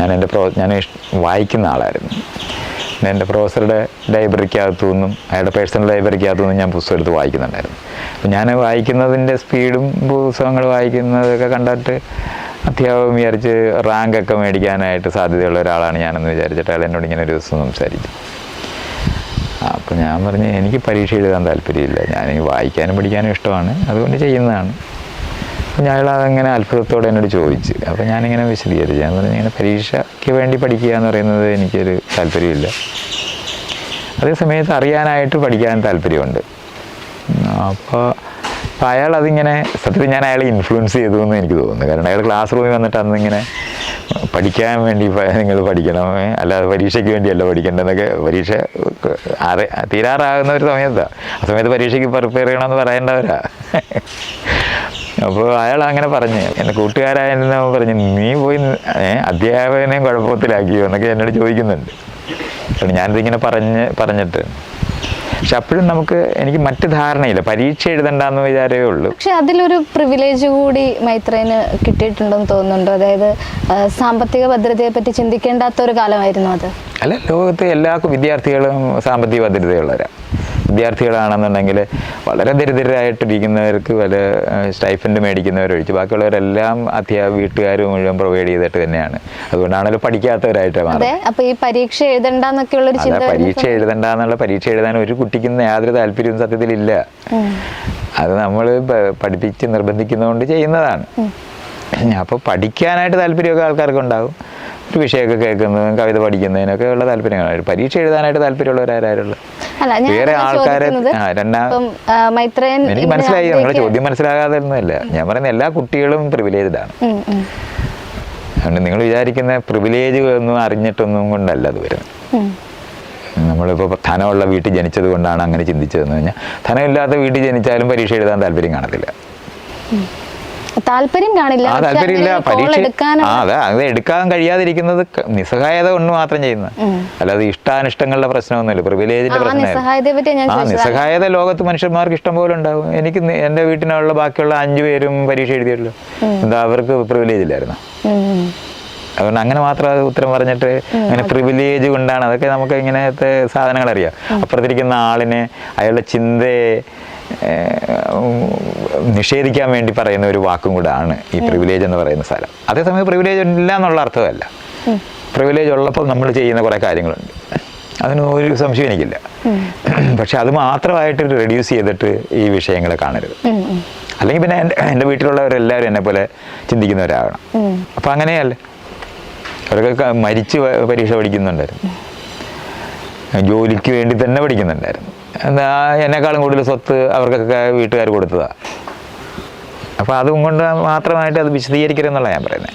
ഞാൻ എന്റെ പ്രോ ഞാൻ വായിക്കുന്ന ആളായിരുന്നു. എന്റെ പ്രൊഫസറുടെ ലൈബ്രറിക്കകത്തു നിന്നും അയാളുടെ പേഴ്സണൽ ലൈബ്രറിക്കകത്തു നിന്നും ഞാൻ പുസ്തകം എടുത്ത് വായിക്കുന്നുണ്ടായിരുന്നു. അപ്പം ഞാൻ വായിക്കുന്നതിന്റെ സ്പീഡും പുസ്തകങ്ങൾ വായിക്കുന്നതൊക്കെ കണ്ടിട്ട് അധ്യാപകം വിചാരിച്ച് റാങ്കൊക്കെ മേടിക്കാനായിട്ട് സാധ്യതയുള്ള ഒരാളാണ് ഞാനെന്ന് വിചാരിച്ചിട്ട് അയാൾ എന്നോട് ഇങ്ങനെ ഒരു ദിവസം സംസാരിച്ചു. അപ്പോൾ ഞാൻ പറഞ്ഞു എനിക്ക് പരീക്ഷ എഴുതാൻ താല്പര്യമില്ല. ഞാൻ വായിക്കാനും പഠിക്കാനും ഇഷ്ടമാണ്. അതുകൊണ്ട് ചെയ്യുന്നതാണ്. ഞാൻ അതങ്ങനെ അത്ഭുതത്തോടെ എന്നോട് ചോദിച്ച്. അപ്പോൾ ഞാനിങ്ങനെ വിശദീകരിച്ചു. ഞാൻ പറഞ്ഞു ഇങ്ങനെ പരീക്ഷയ്ക്ക് വേണ്ടി പഠിക്കുക എന്ന് പറയുന്നത് എനിക്കൊരു താല്പര്യമില്ല. അതേ സമയത്ത് അറിയാനായിട്ട് പഠിക്കാൻ താല്പര്യമുണ്ട്. അപ്പോൾ അപ്പോൾ അയാൾ അതിങ്ങനെ സത്യത്തിൽ ഞാൻ അയാളെ ഇൻഫ്ലുവൻസ് ചെയ്തു എന്ന് എനിക്ക് തോന്നുന്നു. കാരണം അയാൾ ക്ലാസ് റൂമിൽ വന്നിട്ട് അന്നിങ്ങനെ പഠിക്കാൻ വേണ്ടി നിങ്ങൾ പഠിക്കണം. അല്ലാതെ പരീക്ഷയ്ക്ക് വേണ്ടിയല്ല പഠിക്കേണ്ടതെന്നൊക്കെ പരീക്ഷ അറി തീരാറാകുന്ന ഒരു സമയത്താണ് ആ സമയത്ത് പരീക്ഷയ്ക്ക് പ്രിപ്പയർ ചെയ്യണമെന്ന് പറയേണ്ടവരാ. അപ്പോൾ അയാൾ അങ്ങനെ പറഞ്ഞു എന്റെ കൂട്ടുകാരായിരുന്ന? പറഞ്ഞു നീ പോയി അധ്യാപകനെയും കുഴപ്പത്തിലാക്കിയോ എന്നൊക്കെ എന്നോട് ചോദിക്കുന്നുണ്ട്. ഞാനിതിങ്ങനെ പറഞ്ഞ് പറഞ്ഞിട്ട്. പക്ഷെ അപ്പോഴും നമുക്ക് എനിക്ക് മറ്റ് ധാരണയില്ല. പരീക്ഷ എഴുതണ്ടെന്ന് വിചാരമേ ഉള്ളൂ. പക്ഷെ അതിലൊരു പ്രിവിലേജ് കൂടി മൈത്രേന് കിട്ടിയിട്ടുണ്ടെന്ന് തോന്നുന്നുണ്ട്. അതായത് സാമ്പത്തിക ഭദ്രതയെ പറ്റി ചിന്തിക്കേണ്ടാത്ത ഒരു കാലമായിരുന്നു അത്. അല്ല ലോകത്ത് എല്ലാ വിദ്യാർത്ഥികളും സാമ്പത്തിക ഭദ്രതയുള്ളവരാണ് വിദ്യാർത്ഥികളാണെന്നുണ്ടെങ്കിൽ വളരെ ദരിദ്രരായിട്ടിരിക്കുന്നവർക്ക് വല്ല സ്റ്റൈഫൻഡ് മേടിക്കുന്നവരൊഴിച്ച് ബാക്കിയുള്ളവരെല്ലാം അധ്യാപക വീട്ടുകാർ മുഴുവൻ പ്രൊവൈഡ് ചെയ്തിട്ട് തന്നെയാണ്. അതുകൊണ്ടാണല്ലോ പഠിക്കാത്തവരായിട്ട് അപ്പൊ ഈ പരീക്ഷ അതാ ചിന്ത പരീക്ഷ എഴുതണ്ടെന്നുള്ള പരീക്ഷ എഴുതാൻ ഒരു കുട്ടിക്കും യാതൊരു താല്പര്യവും സത്യത്തിൽ ഇല്ല അത് നമ്മൾ പഠിപ്പിച്ച് നിർബന്ധിക്കുന്നതുകൊണ്ട് ചെയ്യുന്നതാണ്. അപ്പോൾ പഠിക്കാനായിട്ട് താല്പര്യമൊക്കെ ആൾക്കാർക്ക് ഉണ്ടാവും ഒരു വിഷയമൊക്കെ കേൾക്കുന്നതും കവിത പഠിക്കുന്നതിനൊക്കെ ഉള്ള താല്പര്യങ്ങളാണ്. പരീക്ഷ എഴുതാനായിട്ട് ഞാൻ വേറെ ആൾക്കാരെ മൈത്രേയൻ എനിക്ക് മനസ്സിലായി നിങ്ങളുടെ ചോദ്യം മനസ്സിലാകാതെ ഒന്നുമല്ല ഞാൻ പറയുന്ന എല്ലാ കുട്ടികളും പ്രിവിലേജ്ഡ് ആണ്. അതുകൊണ്ട് നിങ്ങൾ വിചാരിക്കുന്ന പ്രിവിലേജ് ഒന്നും അറിഞ്ഞിട്ടൊന്നും കൊണ്ടല്ല അത് വരുന്നത്. നമ്മളിപ്പോൾ ധനമുള്ള വീട്ടിൽ ജനിച്ചത് കൊണ്ടാണ് അങ്ങനെ ചിന്തിച്ചതെന്ന് കഴിഞ്ഞാൽ ധനമില്ലാത്ത വീട്ടിൽ ജനിച്ചാലും പരീക്ഷ എഴുതാൻ താല്പര്യം കാണത്തില്ല. താല്പര്യം കാണില്ല. താല്പര്യമില്ല. പരീക്ഷ അതെ. അത് എടുക്കാൻ കഴിയാതിരിക്കുന്നത് നിസ്സഹായത കൊണ്ട് മാത്രം ചെയ്യുന്നത്. അല്ലാതെ ഇഷ്ടാനിഷ്ടങ്ങളുടെ പ്രശ്നമൊന്നുമില്ല. പ്രിവിലേജിന്റെ പ്രശ്നം പ്രശ്നമല്ല ആ. നിസ്സഹായത ലോകത്ത് മനുഷ്യന്മാർക്ക് ഇഷ്ടം പോലെ ഉണ്ടാവും. എനിക്ക് എന്റെ വീട്ടിനുള്ള ബാക്കിയുള്ള അഞ്ചു പേരും പരീക്ഷ എഴുതിയല്ലോ. എന്താ അവർക്ക് പ്രിവിലേജ് ഇല്ലായിരുന്നു. അതുകൊണ്ട് അങ്ങനെ മാത്രം അത് ഉത്തരം പറഞ്ഞിട്ട് അങ്ങനെ പ്രിവിലേജ് കൊണ്ടാണ് അതൊക്കെ നമുക്ക് ഇങ്ങനത്തെ സാധനങ്ങൾ അറിയാം അപ്പുറത്തിരിക്കുന്ന ആളിനെ അയാളുടെ ചിന്തയെ നിഷേധിക്കാൻ വേണ്ടി പറയുന്ന ഒരു വാക്കും കൂടാണ് ഈ പ്രിവിലേജ് എന്ന് പറയുന്ന സ്ഥലം. അതേസമയം പ്രിവിലേജ് ഇല്ല എന്നുള്ള അർത്ഥമല്ല. പ്രിവിലേജ് ഉള്ളപ്പോൾ നമ്മൾ ചെയ്യുന്ന കുറേ കാര്യങ്ങളുണ്ട്. അതിന് ഒരു സംശയം എനിക്കില്ല. പക്ഷെ അത് മാത്രമായിട്ട് റെഡ്യൂസ് ചെയ്തിട്ട് ഈ വിഷയങ്ങളെ കാണരുത്. അല്ലെങ്കിൽ പിന്നെ എന്റെ എന്റെ വീട്ടിലുള്ളവരെല്ലാവരും എന്നെ പോലെ ചിന്തിക്കുന്നവരാകണം അപ്പം അങ്ങനെയല്ല. അവരൊക്കെ മരിച്ച് പരീക്ഷ പഠിക്കുന്നുണ്ടായിരുന്നു. ജോലിക്ക് വേണ്ടി തന്നെ പഠിക്കുന്നുണ്ടായിരുന്നു. എന്താ എന്നെക്കാളും കൂടുതൽ സ്വത്ത് അവർക്കൊക്കെ വീട്ടുകാർ കൊടുത്തതാണ് അപ്പോൾ അതും കൊണ്ട് മാത്രമായിട്ട് അത് വിശദീകരിക്കരുതെന്നുള്ള ഞാൻ പറയുന്നത്.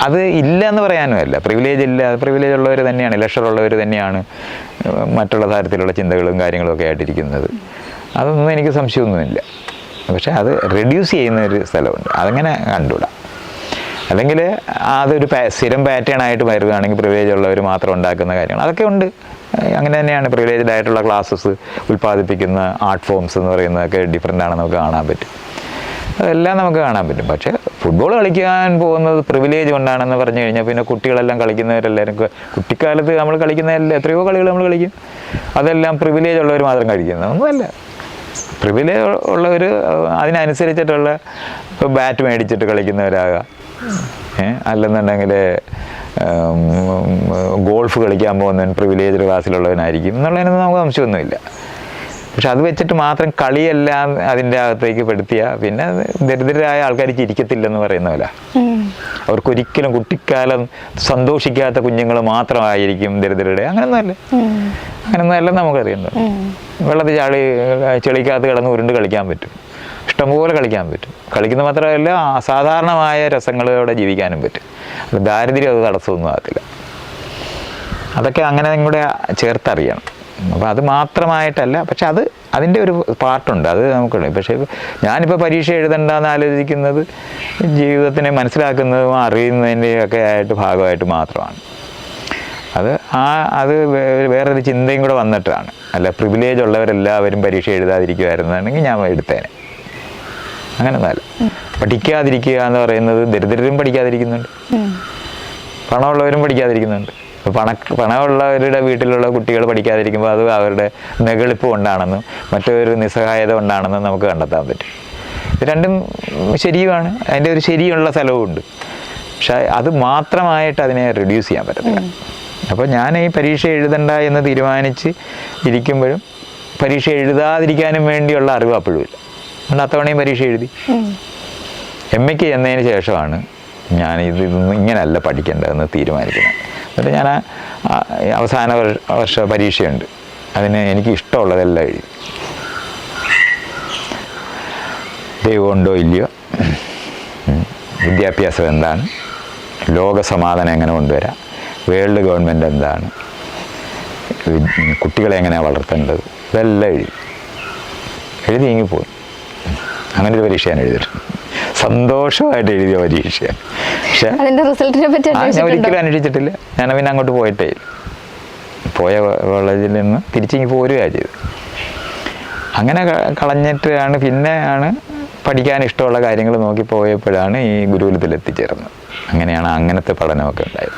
അത് ഇല്ല എന്ന് പറയാനുമല്ല പ്രിവിലേജ് ഇല്ല. പ്രിവിലേജ് ഉള്ളവർ തന്നെയാണ് ലക്ഷറുള്ളവർ തന്നെയാണ് മറ്റുള്ള തരത്തിലുള്ള ചിന്തകളും കാര്യങ്ങളും ഒക്കെ ആയിട്ടിരിക്കുന്നത്. അതൊന്നും എനിക്ക് സംശയമൊന്നുമില്ല. പക്ഷേ അത് റെഡ്യൂസ് ചെയ്യുന്ന ഒരു സ്ഥലമുണ്ട്. അതങ്ങനെ കണ്ടുകൂടാ. അല്ലെങ്കിൽ അതൊരു സ്ഥിരം പാറ്റേൺ ആയിട്ട് വരുകയാണെങ്കിൽ പ്രിവിലേജ് ഉള്ളവർ മാത്രം ഉണ്ടാക്കുന്ന കാര്യങ്ങൾ. അതൊക്കെ ഉണ്ട്. അങ്ങനെ തന്നെയാണ് പ്രിവിലേജ്ഡ് ആയിട്ടുള്ള ക്ലാസ്സസ് ഉൽപ്പാദിപ്പിക്കുന്ന ആർട്ട് ഫോംസ് എന്ന് പറയുന്നതൊക്കെ ഡിഫറെന്റ് ആണ് നമുക്ക് കാണാൻ പറ്റും. അതെല്ലാം നമുക്ക് കാണാൻ പറ്റും. പക്ഷേ ഫുട്ബോൾ കളിക്കാൻ പോകുന്നത് പ്രിവിലേജ് കൊണ്ടാണെന്ന് പറഞ്ഞു കഴിഞ്ഞാൽ പിന്നെ കുട്ടികളെല്ലാം കളിക്കുന്നവരെല്ലാവരും കുട്ടിക്കാലത്ത് നമ്മൾ കളിക്കുന്നതല്ല എത്രയോ കളികൾ നമ്മൾ കളിക്കും. അതെല്ലാം പ്രിവിലേജ് ഉള്ളവർ മാത്രം കളിക്കുന്നത് ഒന്നുമല്ല. പ്രിവിലേജ് ഉള്ളവർ അതിനനുസരിച്ചിട്ടുള്ള ഇപ്പോൾ ബാറ്റ് മേടിച്ചിട്ട് കളിക്കുന്നവരാകാം. അല്ലെന്നുണ്ടെങ്കിൽ ഗോൾഫ് കളിക്കാൻ പോകുന്നവൻ പ്രിവിലേജ്ഡ് ക്ലാസ്സിലുള്ളവനായിരിക്കും എന്നുള്ളതിനൊന്നും നമുക്ക് സംശയമൊന്നുമില്ല പക്ഷെ അത് വെച്ചിട്ട് മാത്രം കളിയല്ല അതിന്റെ അകത്തേക്ക് പെടുത്തിയ പിന്നെ ദരിദ്രരായ ആൾക്കാർ ചിരിക്കത്തില്ലെന്ന് പറയുന്ന പോലെ. അവർക്കൊരിക്കലും കുട്ടിക്കാലം സന്തോഷിക്കാത്ത കുഞ്ഞുങ്ങൾ മാത്രമായിരിക്കും ദരിദ്രരുടെ അങ്ങനെയൊന്നുമല്ല. അങ്ങനെയൊന്നുമല്ല നമുക്കറിയേണ്ടത് ഉം. വെള്ളത്തിൽ ചാളി ചെളിക്കകത്ത് കിടന്ന് ഉരുണ്ട് കളിക്കാൻ പറ്റും ഇഷ്ടംപോലെ കളിക്കാൻ പറ്റും. കളിക്കുന്ന മാത്രമല്ല അസാധാരണമായ രസങ്ങളോടെ ജീവിക്കാനും പറ്റും. ദാരിദ്ര്യം അത് തടസ്സമൊന്നും ആകത്തില്ല. അതൊക്കെ അങ്ങനെ കൂടെ ചേർത്തറിയണം. അപ്പോൾ അത് മാത്രമായിട്ടല്ല പക്ഷെ അത് അതിന്റെ ഒരു പാർട്ടുണ്ട്. അത് നമുക്കുണ്ട്. പക്ഷേ ഞാനിപ്പോൾ പരീക്ഷ എഴുതണ്ടെന്ന് ആലോചിക്കുന്നത് ജീവിതത്തിനെ മനസ്സിലാക്കുന്നതും അറിയുന്നതിന്റെയും ഒക്കെ ആയിട്ട് ഭാഗമായിട്ട് മാത്രമാണ്. അത് ആ അത് വേറൊരു ചിന്തയും കൂടെ വന്നിട്ടാണ്. അല്ല പ്രിവിലേജ് ഉള്ളവരെല്ലാവരും പരീക്ഷ എഴുതാതിരിക്കുമായിരുന്നാണെങ്കിൽ ഞാൻ എടുത്തേനെ. അങ്ങനെ ഒന്നല്ല പഠിക്കാതിരിക്കുക എന്ന് പറയുന്നത് ദരിദ്രരും പഠിക്കാതിരിക്കുന്നുണ്ട്. പണമുള്ളവരും പഠിക്കാതിരിക്കുന്നുണ്ട്. പണ പണമുള്ളവരുടെ വീട്ടിലുള്ള കുട്ടികൾ പഠിക്കാതിരിക്കുമ്പോൾ അത് അവരുടെ നെകളിപ്പ് കൊണ്ടാണെന്നും മറ്റൊരു നിസ്സഹായത കൊണ്ടാണെന്നും നമുക്ക് കണ്ടെത്താൻ പറ്റും. ഇത് രണ്ടും ശരിയുമാണ്. അതിന്റെ ഒരു ശരിയുള്ള സ്ഥലവും ഉണ്ട് പക്ഷേ അത് മാത്രമായിട്ട് അതിനെ റിഡ്യൂസ് ചെയ്യാൻ പറ്റത്തില്ല. അപ്പോൾ ഞാൻ ഈ പരീക്ഷ എഴുതണ്ട എന്ന് തീരുമാനിച്ച് ഇരിക്കുമ്പോഴും പരീക്ഷ എഴുതാതിരിക്കാനും വേണ്ടിയുള്ള അറിവ് അപ്പോഴും ഇല്ല. അതുകൊണ്ട് അത്തവണയും പരീക്ഷ എഴുതി. എം എക്ക് ചെന്നതിന് ശേഷമാണ് ഞാൻ ഇത് ഇതൊന്നും ഇങ്ങനെയല്ല പഠിക്കേണ്ടതെന്ന് തീരുമാനിക്കുന്നത്. എന്നിട്ട് ഞാൻ അവസാന വർഷ പരീക്ഷയുണ്ട്. അതിന് എനിക്ക് ഇഷ്ടമുള്ളതെല്ലാം എഴുതി. ദൈവമുണ്ടോ ഇല്ലയോ? വിദ്യാഭ്യാസം എന്താണ്? ലോകസമാധാനം എങ്ങനെ കൊണ്ടുവരാം? വേൾഡ് ഗവൺമെന്റ് എന്താണ്? കുട്ടികളെ എങ്ങനെയാണ് വളർത്തേണ്ടത്? ഇതെല്ലാം എഴുതി. എഴുതി ഇങ്ങി പോയി. അങ്ങനെ ഒരു പരീക്ഷ ഞാൻ എഴുതിയിട്ടുണ്ട്. സന്തോഷമായിട്ട് എഴുതിയ പരീക്ഷയാണ് പക്ഷേ ഞാൻ ഒരിക്കലും അന്വേഷിച്ചിട്ടില്ല. ഞാൻ പിന്നെ അങ്ങോട്ട് പോയിട്ടേ പോയ കോളേജിൽ നിന്ന് തിരിച്ചിങ്ങി പോരുകയാണ് ചെയ്തത്. അങ്ങനെ കളഞ്ഞിട്ടാണ് പിന്നെ ആണ് പഠിക്കാൻ ഇഷ്ടമുള്ള കാര്യങ്ങൾ നോക്കി പോയപ്പോഴാണ് ഈ ഗുരുകുലത്തിൽ എത്തിച്ചേർന്നത് അങ്ങനെയാണ് അങ്ങനത്തെ പഠനമൊക്കെ ഉണ്ടായത്.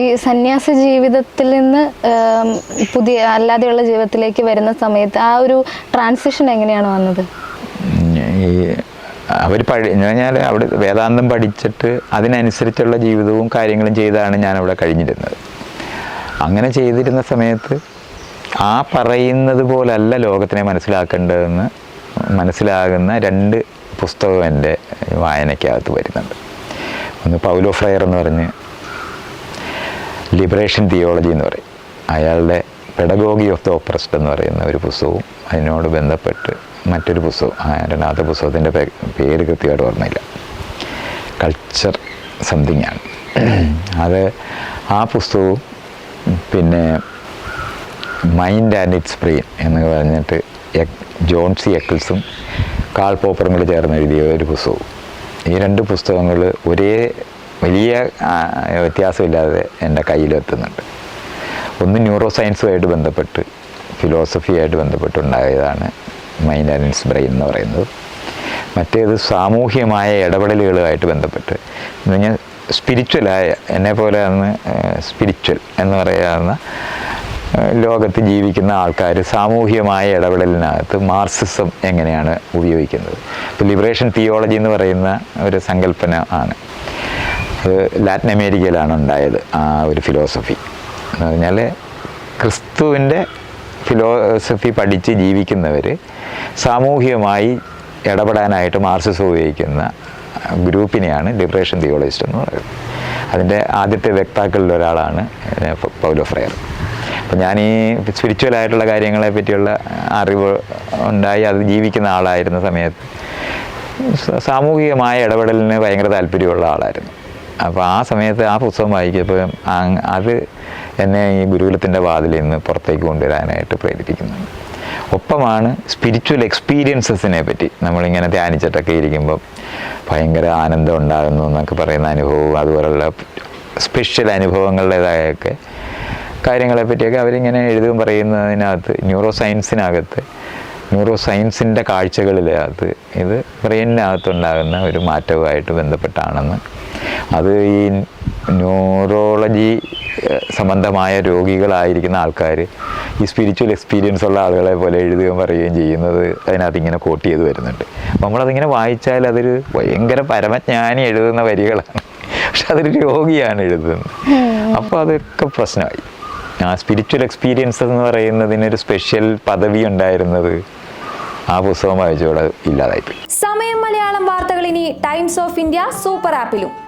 ഈ സന്യാസ ജീവിതത്തിൽ നിന്ന് പുതിയ അല്ലാതെയുള്ള ജീവിതത്തിലേക്ക് വരുന്ന സമയത്ത് ആ ഒരു ട്രാൻസിഷൻ എങ്ങനെയാണ് വന്നത്? ഈ അവർ പഠി എന്ന് പറഞ്ഞാൽ അവിടെ വേദാന്തം പഠിച്ചിട്ട് അതിനനുസരിച്ചുള്ള ജീവിതവും കാര്യങ്ങളും ചെയ്താണ് ഞാൻ അവിടെ കഴിഞ്ഞിരുന്നത്. അങ്ങനെ ചെയ്തിരുന്ന സമയത്ത് ആ പറയുന്നത് പോലല്ല ലോകത്തിനെ മനസ്സിലാക്കേണ്ടതെന്ന് മനസ്സിലാകുന്ന രണ്ട് പുസ്തകം എന്റെ വായനയ്ക്കകത്ത് വരുന്നുണ്ട്. ഒന്ന് പൗലോ ഫ്രയർ എന്ന് പറഞ്ഞ് ലിബറേഷൻ തിയോളജി എന്ന് പറയും. അയാളുടെ പെഡഗോഗി ഓഫ് ദ ഓപ്രസ്റ്റ് എന്ന് പറയുന്ന ഒരു പുസ്തകവും അതിനോട് ബന്ധപ്പെട്ട് മറ്റൊരു പുസ്തകം രണ്ടാമത്തെ പുസ്തകത്തിന്റെ പേര് കൃത്യമായിട്ട് ഓർമ്മയില്ല. കൾച്ചർ സംതിങ് ആണ്. അത് ആ പുസ്തകവും പിന്നെ മൈൻഡ് ആൻഡ് ഇറ്റ്സ് ബ്രെയിൻ എന്ന് പറഞ്ഞിട്ട് ജോൺ സി എക്കിൾസും കാൾ പോപ്പറും കൂടി ചേർന്ന് എഴുതിയ ഒരു പുസ്തകവും. ഈ രണ്ട് പുസ്തകങ്ങൾ ഒരേ വലിയ വ്യത്യാസമില്ലാതെ എന്റെ കയ്യിലെത്തുന്നുണ്ട്. ഒന്ന് ന്യൂറോ സയൻസുമായിട്ട് ബന്ധപ്പെട്ട് ഫിലോസഫിയായിട്ട് ബന്ധപ്പെട്ടുണ്ടായതാണ് മൈൻഡ് ആൻഡ് ബ്രെയിൻ എന്ന് പറയുന്നത്. മറ്റേത് സാമൂഹ്യമായ ഇടപെടലുകളുമായിട്ട് ബന്ധപ്പെട്ട്. എന്ന് പറഞ്ഞാൽ സ്പിരിച്വലായ എന്നെ പോലെ അന്ന് സ്പിരിച്വൽ എന്ന് പറയാവുന്ന ലോകത്ത് ജീവിക്കുന്ന ആൾക്കാർ സാമൂഹ്യമായ ഇടപെടലിനകത്ത് മാർസിസം എങ്ങനെയാണ് ഉപയോഗിക്കുന്നത്? ഇപ്പോൾ ലിബറേഷൻ തിയോളജി എന്ന് പറയുന്ന ഒരു സങ്കല്പന ആണ്. അത് ലാറ്റിൻ അമേരിക്കയിലാണ് ഉണ്ടായത് ആ ഒരു ഫിലോസഫി എന്ന് പറഞ്ഞാൽ ക്രിസ്തുവിന്റെ ഫിലോസഫി പഠിച്ച് ജീവിക്കുന്നവർ സാമൂഹികമായി ഇടപെടാനായിട്ട് മാർസിസ് ഉപയോഗിക്കുന്ന ഗ്രൂപ്പിനെയാണ് ലിബറേഷൻ തിയോളജിസ്റ്റ് എന്ന് പറയുന്നത്. അതിന്റെ ആദ്യത്തെ വ്യക്താക്കളിൽ ഒരാളാണ് പൗലോ ഫ്രയർ. അപ്പം ഞാൻ ഈ സ്പിരിച്വൽ ആയിട്ടുള്ള കാര്യങ്ങളെ പറ്റിയുള്ള അറിവ് ഉണ്ടായി അത് ജീവിക്കുന്ന ആളായിരുന്ന സമയത്ത് സാമൂഹികമായ ഇടപെടലിന് ഭയങ്കര താല്പര്യമുള്ള ആളായിരുന്നു. അപ്പോൾ ആ സമയത്ത് ആ പുസ്തകം വായിക്കപ്പോൾ അത് എന്നെ ഈ ഗുരുകുലത്തിന്റെ വാതിൽ നിന്ന് പുറത്തേക്ക് കൊണ്ടുവരാനായിട്ട് പ്രേരിപ്പിക്കുന്നുണ്ട്. ഒപ്പമാണ് സ്പിരിച്വൽ എക്സ്പീരിയൻസസിനെ പറ്റി നമ്മളിങ്ങനെ ധ്യാനിച്ചിട്ടൊക്കെ ഇരിക്കുമ്പോൾ ഭയങ്കര ആനന്ദം ഉണ്ടാകുന്നു എന്നൊക്കെ പറയുന്ന അനുഭവവും അതുപോലുള്ള സ്പെഷ്യൽ അനുഭവങ്ങളുടേതായൊക്കെ കാര്യങ്ങളെ പറ്റിയൊക്കെ അവരിങ്ങനെ എഴുതും പറയുന്നതിനകത്ത് ന്യൂറോ സയൻസിനകത്ത് ന്യൂറോ സയൻസിന്റെ കാഴ്ചകളിലകത്ത് ഇത് ബ്രെയിനിനകത്തുണ്ടാകുന്ന ഒരു മാറ്റവുമായിട്ട് ബന്ധപ്പെട്ടാണെന്ന്. അത് ഈ ന്യൂറോളജി സംബന്ധമായ രോഗികളായിരിക്കുന്ന ആൾക്കാർ ഈ സ്പിരിച്വൽ എക്സ്പീരിയൻസ് ഉള്ള ആളുകളെ പോലെ എഴുതുകയും പറയുകയും ചെയ്യുന്നത് അതിനകത്ത് ഇങ്ങനെ കോട്ട് ചെയ്ത് വരുന്നുണ്ട്. അപ്പം നമ്മളതിങ്ങനെ വായിച്ചാൽ അതൊരു ഭയങ്കര പരമജ്ഞാനി എഴുതുന്ന വരികളാണ്. പക്ഷെ അതൊരു രോഗിയാണ് എഴുതുന്നത്. അപ്പോൾ അതൊക്കെ പ്രശ്നമായി. ആ സ്പിരിച്വൽ എക്സ്പീരിയൻസ് എന്ന് പറയുന്നതിനൊരു സ്പെഷ്യൽ പദവി ഉണ്ടായിരുന്നത് ആ പുസ്തകം വായിച്ചോടെ ഇല്ലാതായിപ്പോയി. സമയം മലയാളം വാർത്തകൾ ഇനി ടൈംസ് ഓഫ് ഇന്ത്യ സൂപ്പർ ആപ്പിലും